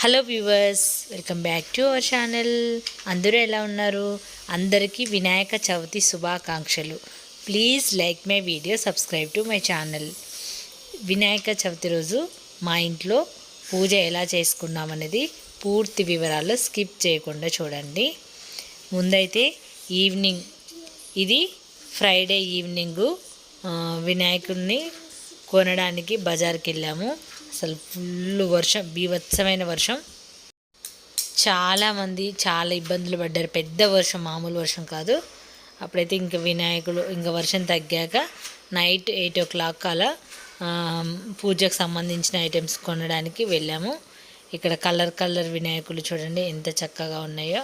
Hello viewers welcome back to our channel అందరూ ఎలా ఉన్నారు? అందరికీ వినాయక చవితి శుభాకాంక్షలు. Please like my video subscribe to my channel Vinayaka Chavithi రోజు మా ఇంట్లో పూజ ఎలా చేసుకున్నామనేది పూర్తి వివరాలు స్కిప్ చేయకుండా చూడండి. ముందైతే ఈవినింగ్ ఇది ఫ్రైడే ఈవినింగు వినాయకుడిని కొనడానికి బజార్కి వెళ్ళాము. అసలు ఫుల్ వర్షం బీభత్సమైన వర్షం. చాలామంది చాలా ఇబ్బందులు పడ్డారు. పెద్ద వర్షం మామూలు వర్షం కాదు. అప్పుడైతే ఇంకా వినాయకుడు ఇంకా వర్షం తగ్గాక నైట్ ఎయిట్ ఓ క్లాక్ అలా పూజకు సంబంధించిన ఐటమ్స్ కొనడానికి వెళ్ళాము. ఇక్కడ కలర్ కలర్ వినాయకులు చూడండి ఎంత చక్కగా ఉన్నాయో.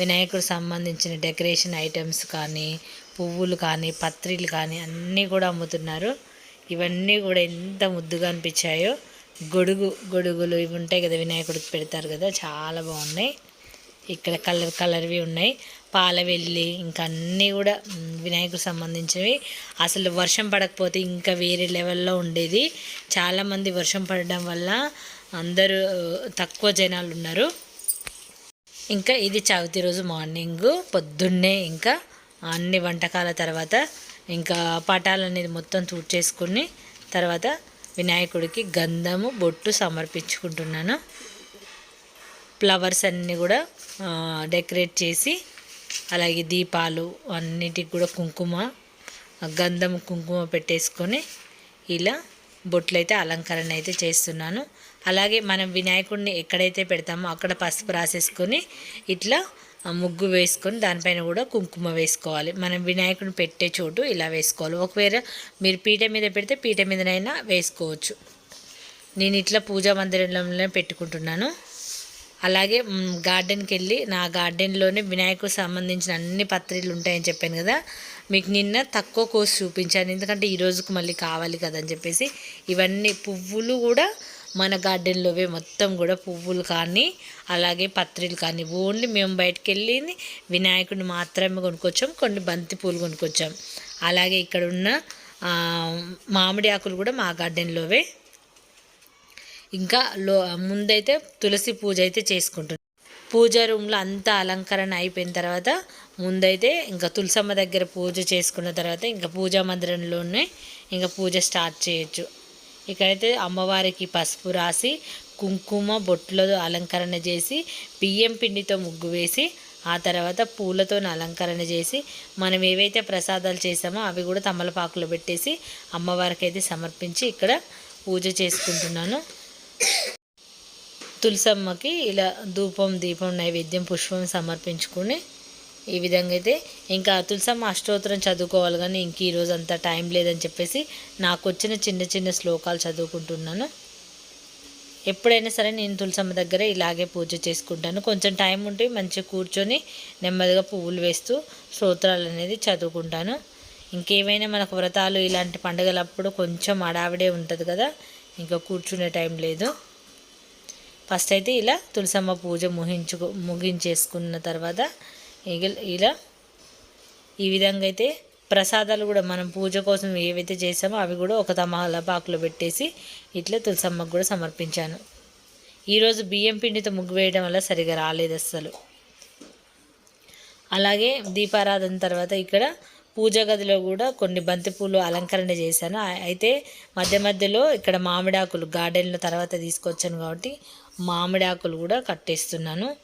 వినాయకుడు సంబంధించిన డెకరేషన్ ఐటమ్స్ కానీ పువ్వులు కానీ పత్రిలు కానీ అన్నీ కూడా అమ్ముతున్నారు. ఇవన్నీ కూడా ఎంత ముద్దుగా అనిపించాయో. గొడుగు గొడుగులు ఇవి ఉంటాయి కదా వినాయకుడికి పెడతారు కదా చాలా బాగున్నాయి. ఇక్కడ కలర్ కలర్వి ఉన్నాయి. పాలవెల్లి ఇంకా అన్నీ కూడా వినాయకుడికి సంబంధించినవి. అసలు వర్షం పడకపోతే ఇంకా వేరే లెవెల్లో ఉండేది. చాలామంది వర్షం పడడం వల్ల అందరూ తక్కువ జనాలు ఉన్నారు. ఇంకా ఇది చవితి రోజు మార్నింగ్ పొద్దున్నే ఇంకా అన్ని వంటకాల తర్వాత ఇంకా పటాలు అనేది మొత్తం తూడ్చేసుకుని తర్వాత వినాయకుడికి గంధము బొట్టు సమర్పించుకుంటున్నాను. ఫ్లవర్స్ అన్నీ కూడా డెకరేట్ చేసి అలాగే దీపాలు అన్నిటికి కూడా కుంకుమ గంధం కుంకుమ పెట్టేసుకొని ఇలా బొట్లు అయితే అలంకరణ అయితే చేస్తున్నాను. అలాగే మనం వినాయకుడిని ఎక్కడైతే పెడతామో అక్కడ పసుపు రాసేసుకొని ఇట్లా ముగ్గు వేసుకొని దానిపైన కూడా కుంకుమ వేసుకోవాలి. మనం వినాయకుడిని పెట్టే చోటు ఇలా వేసుకోవాలి. ఒకవేళ మీరు పీట మీద పెడితే పీట మీదనైనా వేసుకోవచ్చు. నేను ఇట్లా పూజా మందిరంలోనే పెట్టుకుంటున్నాను. అలాగే గార్డెన్కి వెళ్ళి నా గార్డెన్లోనే వినాయకుడికి సంబంధించిన అన్ని పత్రికలు ఉంటాయని చెప్పాను కదా. మీకు నిన్న తక్కువ కోసి చూపించాను. ఎందుకంటే ఈ రోజుకు మళ్ళీ కావాలి కదా అని చెప్పేసి. ఇవన్నీ పువ్వులు కూడా మన గార్డెన్లోవే మొత్తం కూడా పువ్వులు కానీ అలాగే పత్రిలు కానీ ఓన్లీ మేము బయటకు వెళ్ళింది వినాయకుడిని మాత్రమే కొనుక్కొచ్చాం కొన్ని బంతి పూలు కొనుక్కొచ్చాం. అలాగే ఇక్కడ ఉన్న మామిడి ఆకులు కూడా మా గార్డెన్లోవే. ఇంకా లో ముందైతే తులసి పూజ అయితే చేసుకుంటున్నాం. పూజ రూమ్లో అంతా అలంకరణ అయిపోయిన తర్వాత ముందైతే ఇంకా తులసమ్మ దగ్గర పూజ చేసుకున్న తర్వాత ఇంకా పూజా మందిరంలోనే ఇంకా పూజ స్టార్ట్ చేయొచ్చు. ఇక్కడైతే అమ్మవారికి పసుపు రాసి కుంకుమ బొట్టులతో అలంకరణ చేసి బియ్యం పిండితో ముగ్గు వేసి ఆ తర్వాత పూలతో అలంకరణ చేసి మనం ఏవైతే ప్రసాదాలు చేసామో అవి కూడా తమలపాకులో పెట్టేసి అమ్మవారికి అయితే సమర్పించి ఇక్కడ పూజ చేసుకుంటున్నాను. తులసమ్మకి ఇలా ధూపం దీపం నైవేద్యం పుష్పం సమర్పించుకుని ఈ విధంగా అయితే ఇంకా తులసమ్మ అష్టోత్తరం చదువుకోవాలి కానీ ఇంక ఈరోజు అంత టైం లేదని చెప్పేసి నాకు వచ్చిన చిన్న చిన్న శ్లోకాలు చదువుకుంటున్నాను. ఎప్పుడైనా సరే నేను తులసమ్మ దగ్గర ఇలాగే పూజ చేసుకుంటాను. కొంచెం టైం ఉంటే మంచిగా కూర్చొని నెమ్మదిగా పువ్వులు వేస్తూ స్తోత్రాలు అనేది చదువుకుంటాను. ఇంకేమైనా మనకు వ్రతాలు ఇలాంటి పండుగలప్పుడు కొంచెం అడావిడే ఉంటుంది కదా ఇంకా కూర్చునే టైం లేదు. ఫస్ట్ అయితే ఇలా తులసమ్మ పూజ ముగించుకు ముగించేసుకున్న తర్వాత ఇలా ఈ విధంగా అయితే ప్రసాదాలు కూడా మనం పూజ కోసం ఏవైతే చేసామో అవి కూడా ఒక తమలపాకులో పెట్టేసి ఇట్లా తులసమ్మకు కూడా సమర్పించాను. ఈరోజు బియ్యం పిండితో ముగ్గు వేయడం వల్ల సరిగా రాలేదు అస్సలు. అలాగే దీపారాధన తర్వాత ఇక్కడ పూజ గదిలో కూడా కొన్ని బంతిపూలు అలంకరణ చేశాను. అయితే మధ్య మధ్యలో ఇక్కడ మామిడాకులు గార్డెన్లో తర్వాత తీసుకొచ్చాను కాబట్టి మామిడాకులు కూడా కట్టేస్తున్నాను.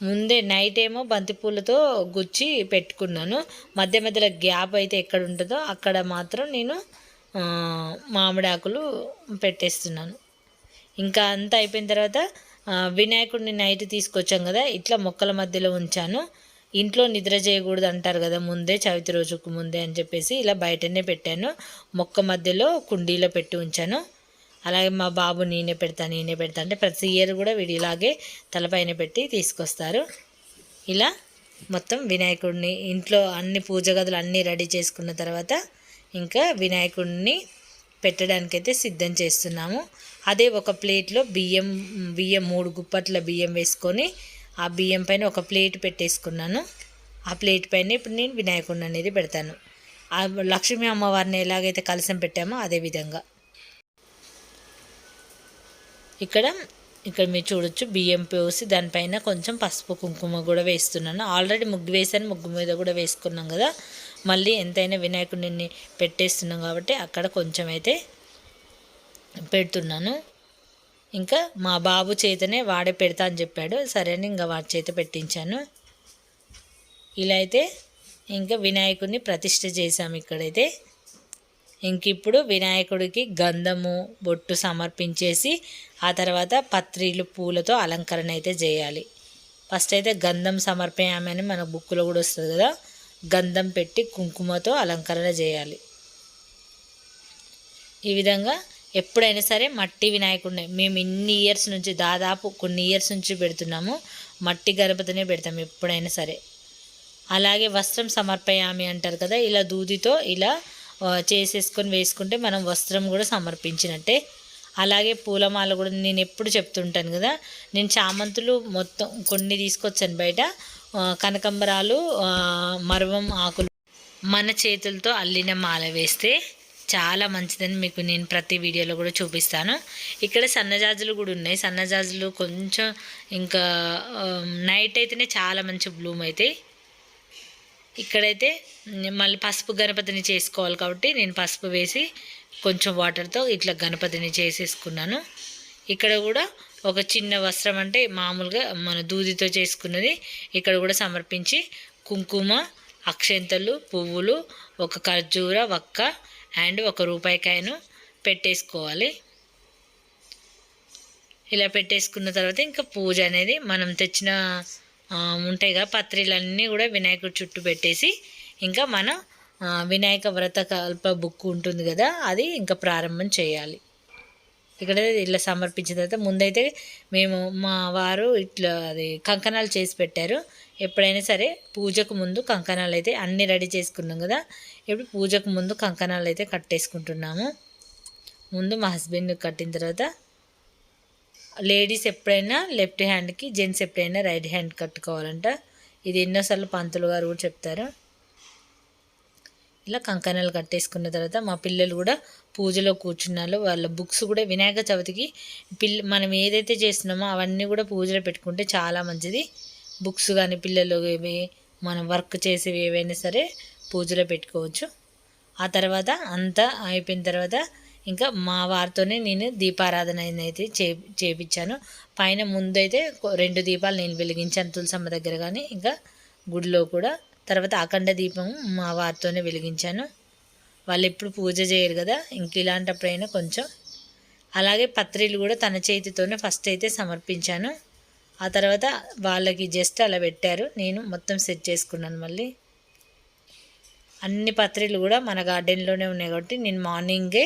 ముందే నైట్ ఏమో బంతిపూలతో గుచ్చి పెట్టుకున్నాను. మధ్య మధ్యలో గ్యాప్ అయితే ఎక్కడ ఉంటుందో అక్కడ మాత్రం నేను మామిడాకులు పెట్టేస్తున్నాను. ఇంకా అంతా అయిపోయిన తర్వాత వినాయకుడిని నైట్ తీసుకొచ్చాం కదా ఇట్లా మొక్కల మధ్యలో ఉంచాను. ఇంట్లో నిద్ర చేయకూడదు అంటారు కదా ముందే చవితి రోజుకు ముందే అని చెప్పేసి ఇలా బయటనే పెట్టాను. మొక్క మధ్యలో కుండీలో పెట్టి ఉంచాను. అలాగే మా బాబు నేనే పెడతా నేనే పెడతా అంటే ప్రతి ఇయర్ కూడా వీడు ఇలాగే తలపైన పెట్టి తీసుకొస్తారు. ఇలా మొత్తం వినాయకుడిని ఇంట్లో అన్ని పూజ గదులు అన్నీ రెడీ చేసుకున్న తర్వాత ఇంకా వినాయకుడిని పెట్టడానికైతే సిద్ధం చేస్తున్నాము. అదే ఒక ప్లేట్లో బియ్యం బియ్యం మూడు గుప్పట్ల బియ్యం వేసుకొని ఆ బియ్యం పైన ఒక ప్లేట్ పెట్టేసుకున్నాను. ఆ ప్లేట్ పైన ఇప్పుడు నేను వినాయకుడిని అనేది పెడతాను. ఆ లక్ష్మీ అమ్మవారిని ఎలాగైతే కలసం పెట్టామో అదే విధంగా. ఇక్కడ ఇక్కడ మీరు చూడొచ్చు బియ్యం పోసి దానిపైన కొంచెం పసుపు కుంకుమ కూడా వేస్తున్నాను. ఆల్రెడీ ముగ్గు వేసాను ముగ్గు మీద కూడా వేసుకున్నాం కదా. మళ్ళీ ఎంతైనా వినాయకుడిని పెట్టేస్తున్నాం కాబట్టి అక్కడ కొంచెం అయితే పెడుతున్నాను. ఇంకా మా బాబు చేతనే వాడే పెడతా అని చెప్పాడు. సరే అని ఇంకా వాడి చేత పెట్టించాను. ఇలా అయితే ఇంకా వినాయకుడిని ప్రతిష్ట చేశాము ఇక్కడైతే. ఇంక ఇప్పుడు వినాయకుడికి గంధము బొట్టు సమర్పించేసి ఆ తర్వాత పత్రిలు పూలతో అలంకరణ అయితే చేయాలి. ఫస్ట్ అయితే గంధం సమర్పయామని మన బుక్లో కూడా వస్తుంది కదా గంధం పెట్టి కుంకుమతో అలంకరణ చేయాలి. ఈ విధంగా ఎప్పుడైనా సరే మట్టి వినాయకుడిని మేము ఇన్ని ఇయర్స్ నుంచి దాదాపు కొన్ని ఇయర్స్ నుంచి పెడుతున్నాము మట్టి గణపతినే పెడతాం ఎప్పుడైనా సరే. అలాగే వస్త్రం సమర్పయామి అంటారు కదా ఇలా దూదితో ఇలా చేసేసుకొని వేసుకుంటే మనం వస్త్రం కూడా సమర్పించినట్టే. అలాగే పూలమాల కూడా నేను ఎప్పుడు చెప్తుంటాను కదా నేను చామంతులు మొత్తం కొన్ని తీసుకొచ్చాను బయట. కనకంబరాలు మరవం ఆకులు మన చేతులతో అల్లిన మాల వేస్తే చాలా మంచిదని మీకు నేను ప్రతి వీడియోలో కూడా చూపిస్తాను. ఇక్కడ సన్నజాజులు కూడా ఉన్నాయి. సన్నజాజులు కొంచెం ఇంకా నైట్ అయితేనే చాలా మంచి బ్లూమ్ అవుతాయి ఇక్కడైతే మళ్ళీ పసుపు గణపతిని చేసుకోవాలి కాబట్టి నేను పసుపు వేసి కొంచెం వాటర్తో ఇట్లా గణపతిని చేసేసుకున్నాను. ఇక్కడ కూడా ఒక చిన్న వస్త్రం అంటే మామూలుగా మన దూదితో చేసుకున్నది. ఇక్కడ కూడా సమర్పించి కుంకుమ అక్షంతలు పువ్వులు ఒక ఖర్జూర వక్క అండ్ ఒక రూపాయికాయను పెట్టేసుకోవాలి. ఇలా పెట్టేసుకున్న తర్వాత ఇంకా పూజ అనేది మనం తెచ్చిన ఉంటాయి కదా పత్రిలన్నీ కూడా వినాయకుడు చుట్టూ పెట్టేసి ఇంకా మన వినాయక వ్రత కల్ప బుక్ ఉంటుంది కదా అది ఇంకా ప్రారంభం చేయాలి. ఇక్కడ ఇట్లా సమర్పించిన తర్వాత ముందైతే మేము మా వారు ఇట్లా అది కంకణాలు చేసి పెట్టారు. ఎప్పుడైనా సరే పూజకు ముందు కంకణాలు అయితే అన్నీ రెడీ చేసుకున్నాం కదా ఇప్పుడు పూజకు ముందు కంకణాలు అయితే కట్టేసుకుంటున్నాము. ముందు మా హస్బెండ్ కట్టిన తర్వాత లేడీస్ ఎప్పుడైనా లెఫ్ట్ హ్యాండ్కి జెంట్స్ ఎప్పుడైనా రైట్ హ్యాండ్ కట్టుకోవాలంట. ఇది ఎన్నోసార్లు పంతులు గారు కూడా చెప్తారు. ఇలా కంకణాలు కట్టేసుకున్న తర్వాత మా పిల్లలు కూడా పూజలో కూర్చున్నారు. వాళ్ళ బుక్స్ కూడా వినాయక చవితికి పిల్ల మనం ఏదైతే చేస్తున్నామో అవన్నీ కూడా పూజలో పెట్టుకుంటే చాలా మంచిది. బుక్స్ కానీ పిల్లలు ఏవి మనం వర్క్ చేసేవి ఏవైనా సరే పూజలో పెట్టుకోవచ్చు. ఆ తర్వాత అంతా అయిపోయిన తర్వాత ఇంకా మా వారితోనే నేను దీపారాధన అయితే చే చేపించాను. పైన ముందైతే అయితే రెండు దీపాలు నేను వెలిగించాను తులసమ్మ దగ్గర కానీ ఇంకా గుడిలో కూడా. తర్వాత అఖండ దీపం మా వారితోనే వెలిగించాను. వాళ్ళు ఎప్పుడు పూజ చేయరు కదా ఇంక ఇలాంటప్పుడైనా కొంచెం. అలాగే పత్రిలు కూడా తన చేతితోనే ఫస్ట్ అయితే సమర్పించాను. ఆ తర్వాత వాళ్ళకి జస్ట్ అలా పెట్టారు. నేను మొత్తం సెట్ చేసుకున్నాను మళ్ళీ. అన్ని పత్రిలు కూడా మన గార్డెన్లోనే ఉన్నాయి కాబట్టి నేను మార్నింగే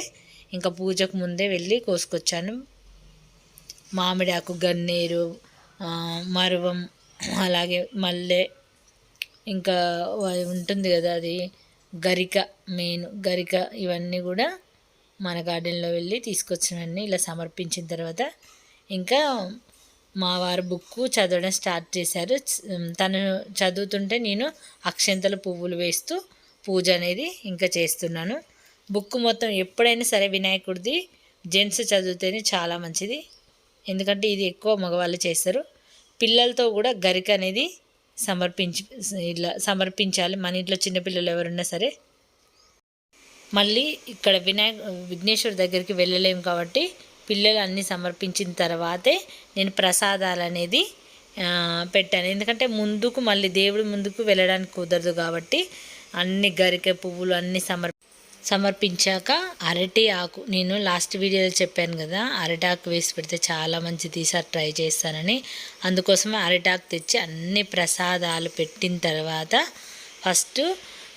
ఇంకా పూజకు ముందే వెళ్ళి కోసుకొచ్చాను. మామిడి ఆకు గన్నేరు మరువం అలాగే మల్లె ఇంకా ఉంటుంది కదా అది గరిక మెయిన్ గరిక ఇవన్నీ కూడా మన గార్డెన్లో వెళ్ళి తీసుకొచ్చినవన్నీ ఇలా సమర్పించిన తర్వాత ఇంకా మా వారు బుక్ చదవడం స్టార్ట్ చేశారు. తను చదువుతుంటే నేను అక్షంతల పువ్వులు వేస్తూ పూజ అనేది ఇంకా చేస్తున్నాను. బుక్ మొత్తం ఎప్పుడైనా సరే వినాయకుడిది జెంట్స్ చదివితేనే చాలా మంచిది. ఎందుకంటే ఇది ఎక్కువ మగవాళ్ళు చేస్తారు. పిల్లలతో కూడా గరిక అనేది సమర్పించి ఇలా సమర్పించాలి. మన ఇంట్లో చిన్నపిల్లలు ఎవరున్నా సరే. మళ్ళీ ఇక్కడ వినాయక విఘ్నేశ్వర్ దగ్గరికి వెళ్ళలేము కాబట్టి పిల్లలు అన్నీ సమర్పించిన తర్వాతే నేను ప్రసాదాలు అనేది పెట్టాను. ఎందుకంటే ముందుకు మళ్ళీ దేవుడి ముందుకు వెళ్ళడానికి కుదరదు కాబట్టి అన్ని గరిక పువ్వులు అన్నీ సమర్ సమర్పించాక అరటి ఆకు నేను లాస్ట్ వీడియోలో చెప్పాను కదా అరటాకు వేసి పెడితే చాలా మంచిది ఈసారి ట్రై చేస్తానని. అందుకోసమే అరటాకు తెచ్చి అన్ని ప్రసాదాలు పెట్టిన తర్వాత ఫస్ట్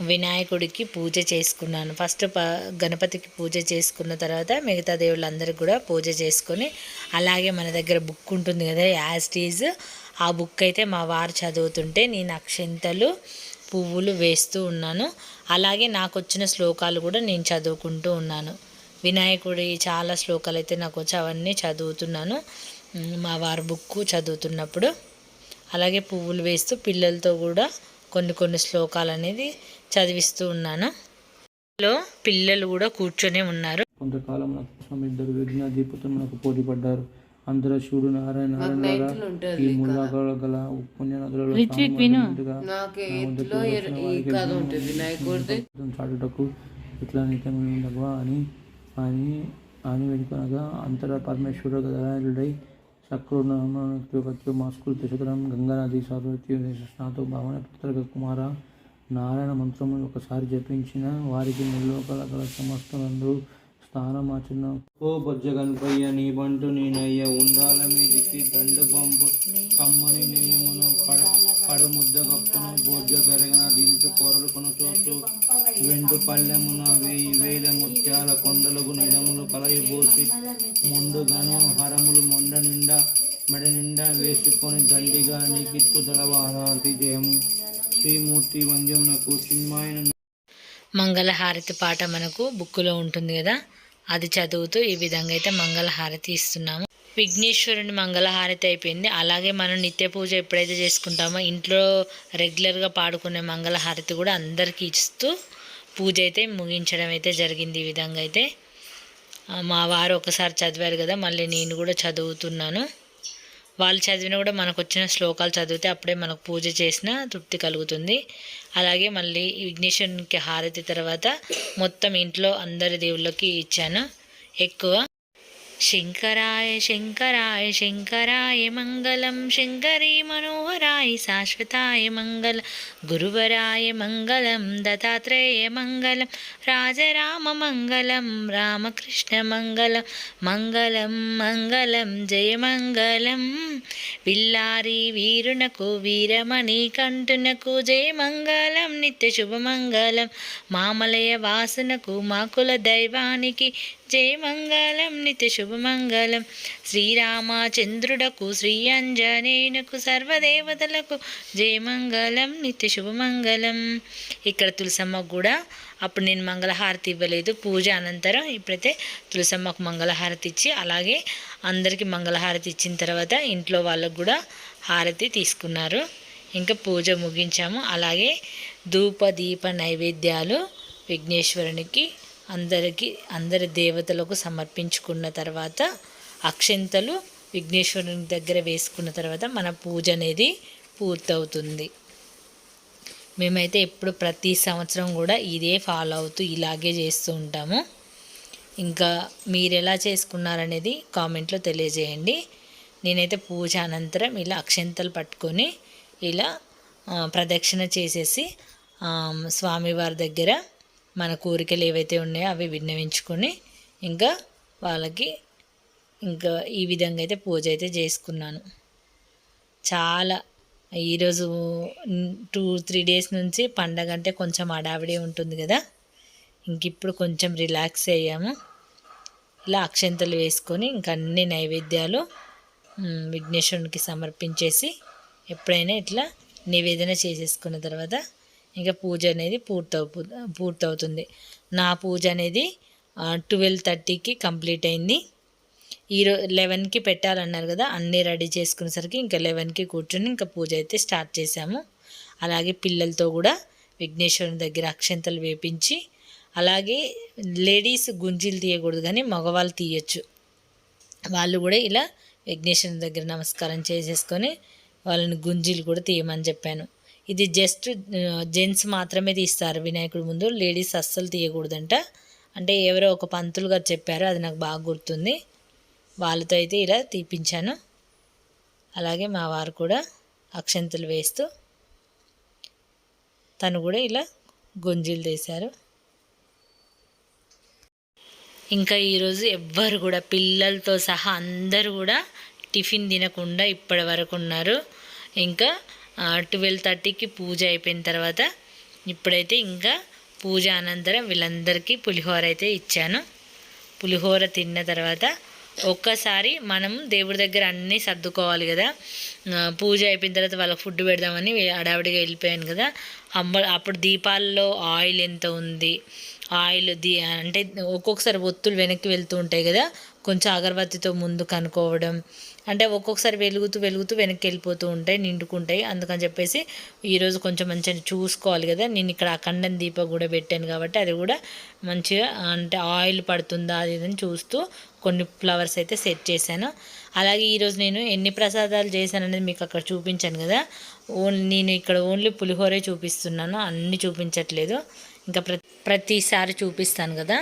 వినాయకుడికి పూజ చేసుకున్నాను. ఫస్ట్ ప గణపతికి పూజ చేసుకున్న తర్వాత మిగతా దేవుళ్ళందరికీ కూడా పూజ చేసుకొని అలాగే మన దగ్గర బుక్ ఉంటుంది కదా యాస్టీజ్ ఆ బుక్ అయితే మా వారు చదువుతుంటే నేను అక్షింతలు పువ్వులు వేస్తూ ఉన్నాను. అలాగే నాకు వచ్చిన శ్లోకాలు కూడా నేను చదువుకుంటూ ఉన్నాను. వినాయకుడి చాలా శ్లోకాలు అయితే నాకు వచ్చి అవన్నీ చదువుతున్నాను. మా వారి బుక్ చదువుతున్నప్పుడు. అలాగే పువ్వులు వేస్తూ పిల్లలతో కూడా కొన్ని కొన్ని శ్లోకాలు అనేది చదివిస్తూ ఉన్నాను. లో పిల్లలు కూడా కూర్చొని ఉన్నారు. కొంతకాలం ఇద్దరు విఘ్న దీపతులు పోటీ పడ్డారు. అంతర శివుడు నారాయణ నారాయణ ఈ ముల్లాగల గల పుణ్య నదులలో నాకు ఎయిత్లో ఈ కథ ఉంటుంది నాయకుడిది చాటుటకు ఇట్లా నిత్యమైనవా అని అని అని వెనుకనగా అంతర పరమేశ్వర దయాళుడై సక్రోణమచ్చు మాస్కులు దశకరం గంగానది సార్వతి స్నాతో భావన పుత్రక కుమార నారాయణ మంత్రము ఒకసారి జపించిన వారికి ముల్లోకల గల సమస్తలందరూ స్థానమాచిన ఓ బొజ్జ గణపయ్య నీ బంటు నేనయ్య ఉండాల మీదికి దండు పంపు. కమ్మని నేయమును పడ కడు ముద్ద బొజ్జ పెరగన దీనితో పొరలు కొనుచోచు. వెండు పల్లెమున వేయి వేల ముత్యాల కొండలకు నిలములు కలయబోసి. ముందుగాను హరములు మొండ నిండా మెడ నిండా వేసుకొని దండిగా నీకిత్తు దళవారాంతి జయము. శ్రీమూర్తి వంద్యమునకు చిన్మాయన మంగళహారతి పాట మనకు బుక్కులో ఉంటుంది కదా? అది చదువుతూ ఈ విధంగా అయితే మంగళహారతి ఇస్తున్నాము. విఘ్నేశ్వరుని మంగళహారతి అయిపోయింది. అలాగే మనం నిత్య పూజ ఎప్పుడైతే చేసుకుంటామో ఇంట్లో రెగ్యులర్గా పాడుకునే మంగళహారతి కూడా అందరికీ ఇస్తూ పూజ అయితే ముగించడం అయితే జరిగింది ఈ విధంగా అయితే. మా వారు ఒకసారి చదివారు కదా మళ్ళీ నేను కూడా చదువుతున్నాను. వాళ్ళు చదివినా కూడా మనకు వచ్చిన శ్లోకాలు చదివితే అప్పుడే మనకు పూజ చేసిన తృప్తి కలుగుతుంది. అలాగే మళ్ళీ విఘ్నేశ్వరునికి హారతి తర్వాత మొత్తం ఇంట్లో అందరి దేవుళ్ళకి ఇచ్చాను. ఎక్కువ शङ्कराय शङ्कराय शङ्कराय मङ्गलं शङ्करे मनोहराय शाश्वताय मङ्गल गुरुवराय मङ्गलं दत्तात्रेय मङ्गलं राजराममङ्गलं रामकृष्णमङ्गलं मङ्गलं मङ्गलं जयमङ्गलम् పిల్లారి విల్లారి వీరునకు వీరమణి కంటునకు జయ మంగళం నిత్య శుభమంగళం మామలయ వాసునకు మాకుల దైవానికి జయ మంగళం నిత్య శుభమంగళం శ్రీరామచంద్రుడకు శ్రీ అంజనేయునకు సర్వదేవతలకు జయ మంగళం నిత్య శుభమంగళం ఇక్కడ తులసమ్మకు కూడా అప్పుడు నేను మంగళహారతి ఇవ్వలేదు. పూజ అనంతరం ఇప్పుడైతే తులసమ్మకు మంగళహారతి ఇచ్చి అలాగే అందరికీ మంగళహారతి ఇచ్చిన తర్వాత ఇంట్లో వాళ్ళకు కూడా హారతి తీసుకున్నారు. ఇంకా పూజ ముగించాము. అలాగే ధూప దీప నైవేద్యాలు విఘ్నేశ్వరునికి అందరికీ అందరి దేవతలకు సమర్పించుకున్న తర్వాత అక్షంతలు విఘ్నేశ్వరుని దగ్గర వేసుకున్న తర్వాత మన పూజ అనేది పూర్తవుతుంది. మేమైతే ఎప్పుడు ప్రతి సంవత్సరం కూడా ఇదే ఫాలో అవుతూ ఇలాగే చేస్తూ ఉంటాము. ఇంకా మీరు ఎలా చేసుకున్నారనేది కామెంట్లో తెలియజేయండి. నేనైతే పూజ అనంతరం ఇలా అక్షంతలు పట్టుకొని ఇలా ప్రదక్షిణ చేసేసి స్వామివారి దగ్గర మన కోరికలు ఏవైతే ఉన్నాయో అవి విన్నవించుకొని ఇంకా వాళ్ళకి ఇంకా ఈ విధంగా అయితే పూజ అయితే చేసుకున్నాను. చాలా ఈరోజు టూ త్రీ డేస్ నుంచి పండగ అంటే కొంచెం అడావిడి ఉంటుంది కదా. ఇంకిప్పుడు కొంచెం రిలాక్స్ అయ్యాము. ఇలా అక్షంతలు వేసుకొని ఇంక అన్ని నైవేద్యాలు విఘ్నేశ్వరునికి సమర్పించేసి ఎప్పుడైనా ఇట్లా నివేదన చేసేసుకున్న తర్వాత ఇంకా పూజ అనేది పూర్తవు పూర్తవుతుంది. నా పూజ అనేది ట్వెల్వ్ థర్టీకి కంప్లీట్ అయింది. ఈరో లెవెన్కి పెట్టాలన్నారు కదా అన్నీ రెడీ చేసుకునేసరికి ఇంకా లెవెన్కి కూర్చొని ఇంకా పూజ అయితే స్టార్ట్ చేశాము అలాగే పిల్లలతో కూడా విఘ్నేశ్వరుని దగ్గర అక్షంతలు వేపించి అలాగే లేడీస్ గుంజీలు తీయకూడదు కానీ మగవాళ్ళు తీయచ్చు. వాళ్ళు కూడా ఇలా విఘ్నేశ్వరుని దగ్గర నమస్కారం చేసేసుకొని వాళ్ళని గుంజీలు కూడా తీయమని చెప్పాను. ఇది జస్ట్ జెంట్స్ మాత్రమే తీస్తారు. వినాయకుడి ముందు లేడీస్ అస్సలు తీయకూడదంట. అంటే ఎవరో ఒక పంతులు గారు చెప్పారు అది నాకు బాగా గుర్తుంది. వాళ్ళతో అయితే ఇలా తీపించాను. అలాగే మా వారు కూడా అక్షంతలు వేస్తూ తను కూడా ఇలా గుంజీలు తీశారు. ఇంకా ఈరోజు ఎవ్వరు కూడా పిల్లలతో సహా అందరూ కూడా టిఫిన్ తినకుండా ఇప్పటి వరకు ఉన్నారు. ఇంకా ట్వెల్వ్ థర్టీకి పూజ అయిపోయిన తర్వాత ఇప్పుడైతే ఇంకా పూజ అనంతరం వీళ్ళందరికీ పులిహోర అయితే ఇచ్చాను. పులిహోర తిన్న తర్వాత ఒక్కసారి మనం దేవుడి దగ్గర అన్నీ సర్దుకోవాలి కదా. పూజ అయిపోయిన తర్వాత వాళ్ళకి ఫుడ్ పెడదామని అడావిడిగా వెళ్ళిపోయాను కదా. అమ్మ అప్పుడు దీపాల్లో ఆయిల్ ఎంత ఉంది? ఆయిల్ ది అంటే ఒక్కొక్కసారి ఒత్తులు వెనక్కి వెళ్తూ ఉంటాయి కదా కొంచెం అగరబత్తితో ముందు కనుక్కోవడం అంటే ఒక్కొక్కసారి వెలుగుతూ వెలుగుతూ వెనక్కి వెళ్ళిపోతూ ఉంటాయి నిండుకుంటాయి. అందుకని చెప్పేసి ఈరోజు కొంచెం మంచిగా చూసుకోవాలి కదా. నేను ఇక్కడ అఖండం దీప కూడా పెట్టాను కాబట్టి అది కూడా మంచిగా అంటే ఆయిల్ పడుతుందా అది ఇది అని చూస్తూ కొన్ని ఫ్లవర్స్ అయితే సెట్ చేశాను. అలాగే ఈరోజు నేను ఎన్ని ప్రసాదాలు చేశాను అనేది మీకు అక్కడ చూపించాను కదా. ఓన్లీ నేను ఇక్కడ ఓన్లీ పులిహోరే చూపిస్తున్నాను అన్నీ చూపించట్లేదు. ఇంకా ప్ర ప్రతిసారి చూపిస్తాను కదా.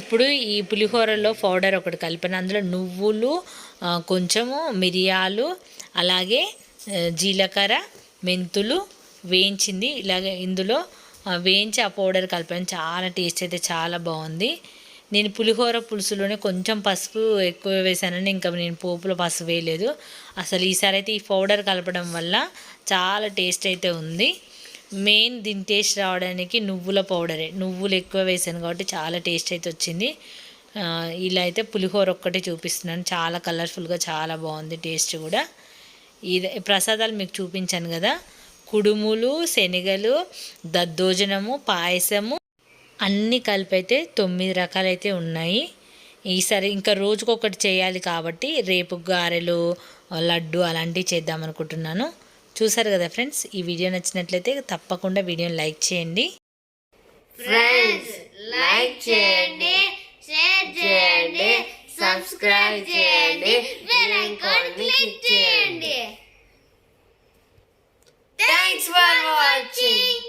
ఇప్పుడు ఈ పులిహోరలో పౌడర్ ఒకటి కలిపిన అందులో నువ్వులు కొంచెము మిరియాలు అలాగే జీలకర్ర మెంతులు వేయించింది. ఇలాగే ఇందులో వేయించి ఆ పౌడర్ కలిపాను. చాలా టేస్ట్ అయితే చాలా బాగుంది. నేను పులిహోర పులుసులోనే కొంచెం పసుపు ఎక్కువ వేసానని ఇంకా నేను పోపులో పసుపు వేయలేదు. అసలు ఈసారి అయితే ఈ పౌడర్ కలపడం వల్ల చాలా టేస్ట్ అయితే ఉంది. మెయిన్ దీని టేస్ట్ రావడానికి నువ్వుల పౌడరే నువ్వులు ఎక్కువ వేసాను కాబట్టి చాలా టేస్ట్ అయితే వచ్చింది. ఇలా అయితే పులిహోర ఒక్కటే చూపిస్తున్నాను. చాలా కలర్ఫుల్గా చాలా బాగుంది టేస్ట్ కూడా. ఇది ప్రసాదాలు మీకు చూపించాను కదా. కుడుములు శనగలు దద్దోజనము పాయసము అన్నీ కలిపి అయితే తొమ్మిది రకాలైతే ఉన్నాయి. ఈసారి ఇంకా రోజుకొకటి చేయాలి కాబట్టి రేపు గారెలు లడ్డు అలాంటివి చేద్దాం అనుకుంటున్నాను. చూసారు కదా ఫ్రెండ్స్? ఈ వీడియో నచ్చినట్లయితే తప్పకుండా వీడియోని లైక్ చేయండి. ఫ్రెండ్స్ లైక్ చేయండి షేర్ చేయండి సబ్స్క్రైబ్ చేయండి బెల్ ఐకాన్ క్లిక్ చేయండి. Thanks for watching